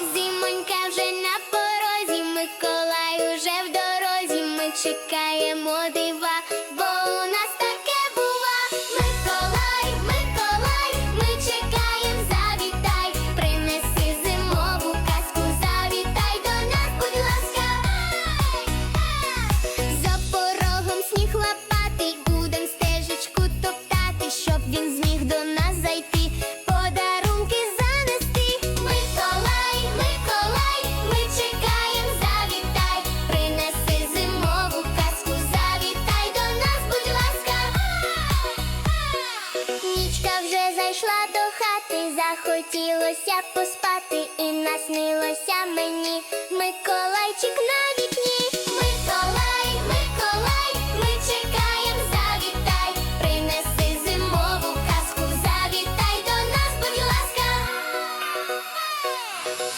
Зимонька вже на порозі, Миколай уже в дорозі. Ми чекаємо дива, захотілося поспати, і наснилося мені Миколайчик на вікні. Миколай, Миколай, ми чекаємо, завітай, принеси зимову казку, завітай до нас, будь ласка.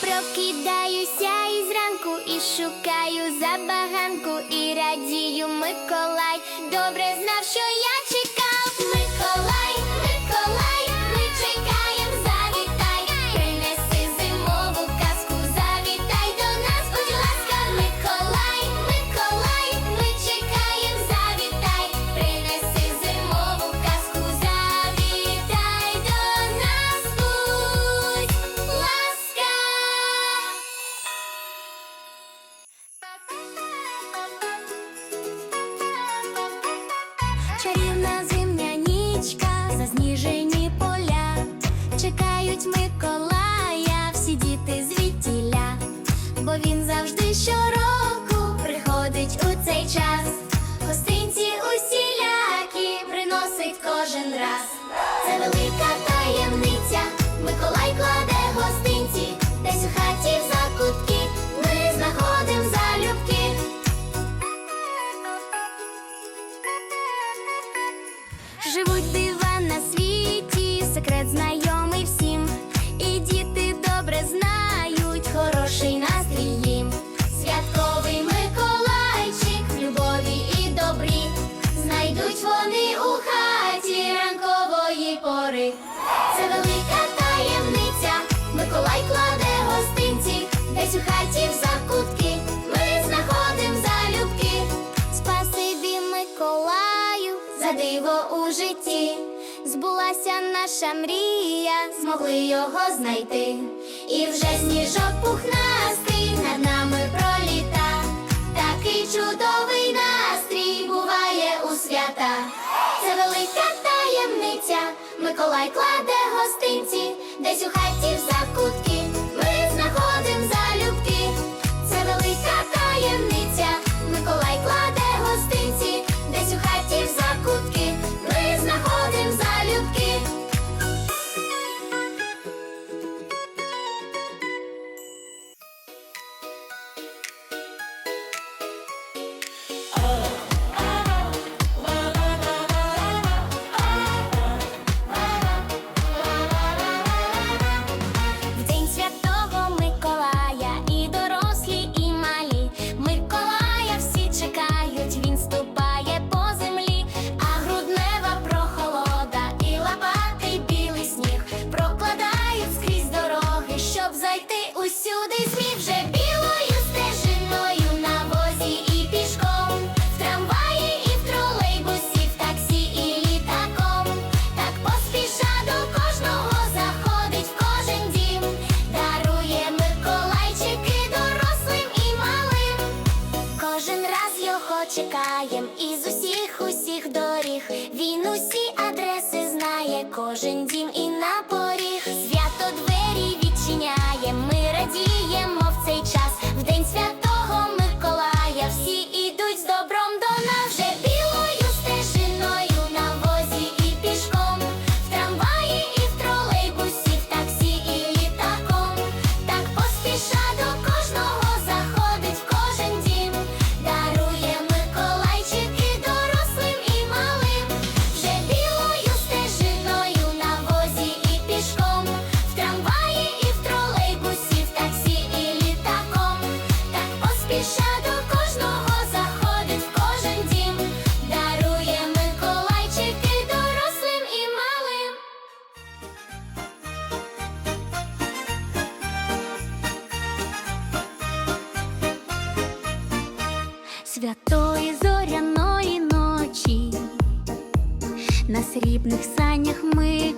Прокидаюся із ранку і шукаю забаганку, і радію Миколай. Добре знав, що я Чарівна зимня нічка, засніжені поля, чекають Миколая, всі діти звідтіля, бо він завжди щороку приходить у цей час. Гостинці усілякі приносить кожен раз. Десь у хаті в закутки. Ми знаходим залюбки. Спасибі Миколаю за диво у житті. Збулася наша мрія, змогли його знайти. І вже сніжок пухнастий над нами проліта. Такий чудовий настрій буває у свята. Це велика таємниця. Миколай кладе гостинці, десь у хаті в зайти усюди вже білою стежиною на возі і пішком, в трамваї і в тролейбусі, в таксі і літаком. Так поспіша до кожного заходить кожен дім, дарує Миколайчики дорослим і малим. Кожен раз його чекаєм із усіх усіх доріг. Він усі адреси знає, кожен дім і на поріг. Свято двері відчиняє, ми святої зоряної ночі, на срібних санях ми.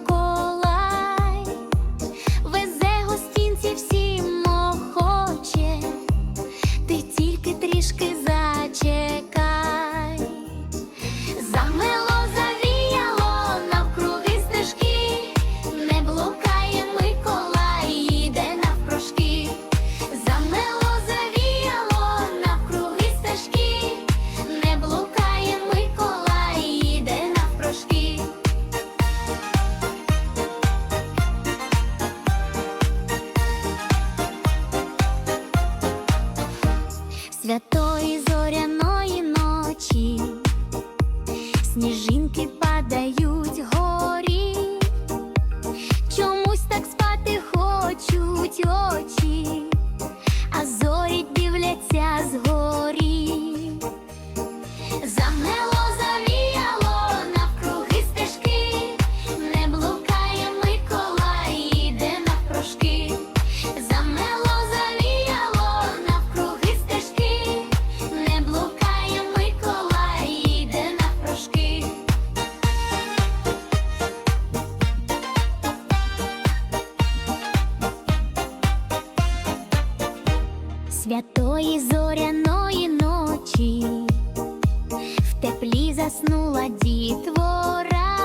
Теплі заснула дітвора,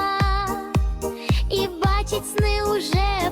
і бачить сни уже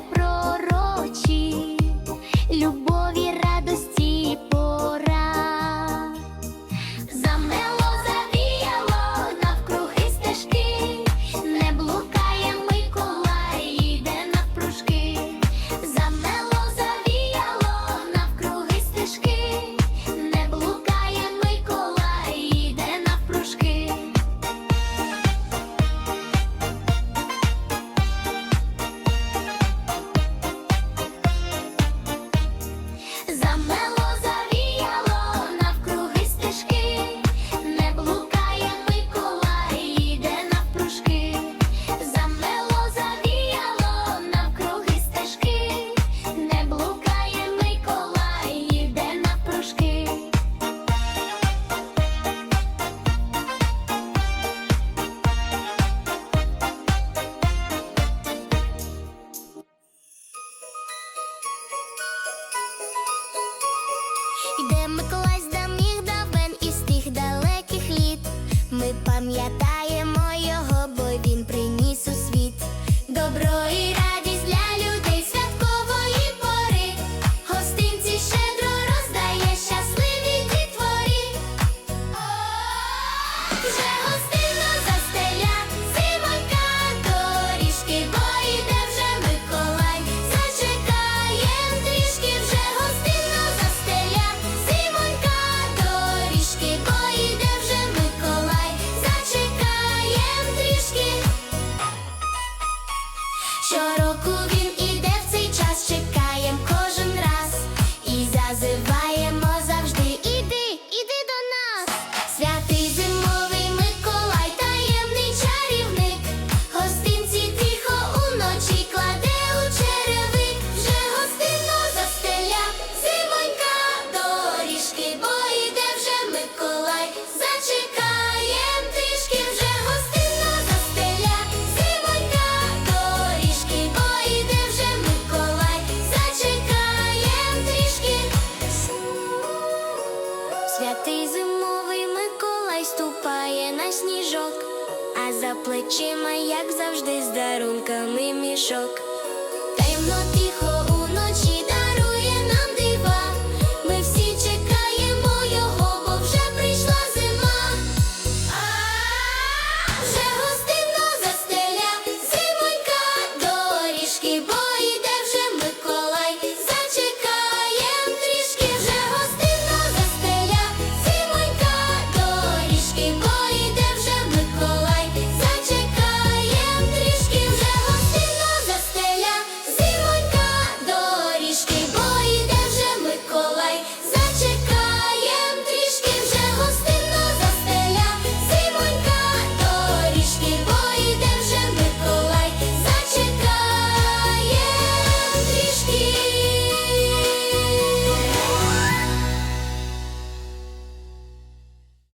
плечима, як завжди, з дарунками мішок.